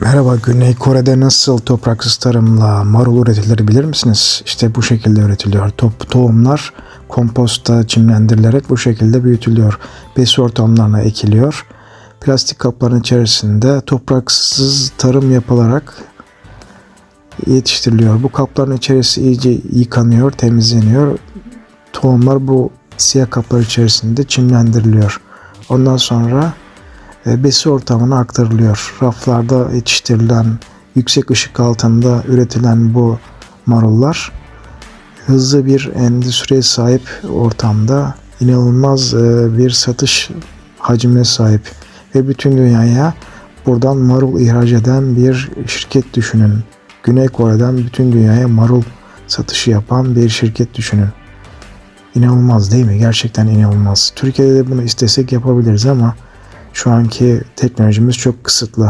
Merhaba, Güney Kore'de nasıl topraksız tarımla marul üretilir bilir misiniz? İşte bu şekilde üretiliyor. Top, tohumlar komposta çimlendirilerek bu şekilde büyütülüyor. Besi ortamlarına ekiliyor. Plastik kapların içerisinde topraksız tarım yapılarak yetiştiriliyor. Bu kapların içerisi iyice yıkanıyor, temizleniyor. Tohumlar bu siyah kaplar içerisinde çimlendiriliyor. Ondan sonra besi ortamına aktarılıyor. Raflarda yetiştirilen, yüksek ışık altında üretilen bu marullar hızlı bir endüstriye sahip ortamda inanılmaz e, bir satış hacmine sahip ve bütün dünyaya buradan marul ihraç eden bir şirket düşünün. Güney Kore'den bütün dünyaya marul satışı yapan bir şirket düşünün. İnanılmaz değil mi? Gerçekten inanılmaz. Türkiye'de de bunu istesek yapabiliriz ama şu anki teknolojimiz çok kısıtlı.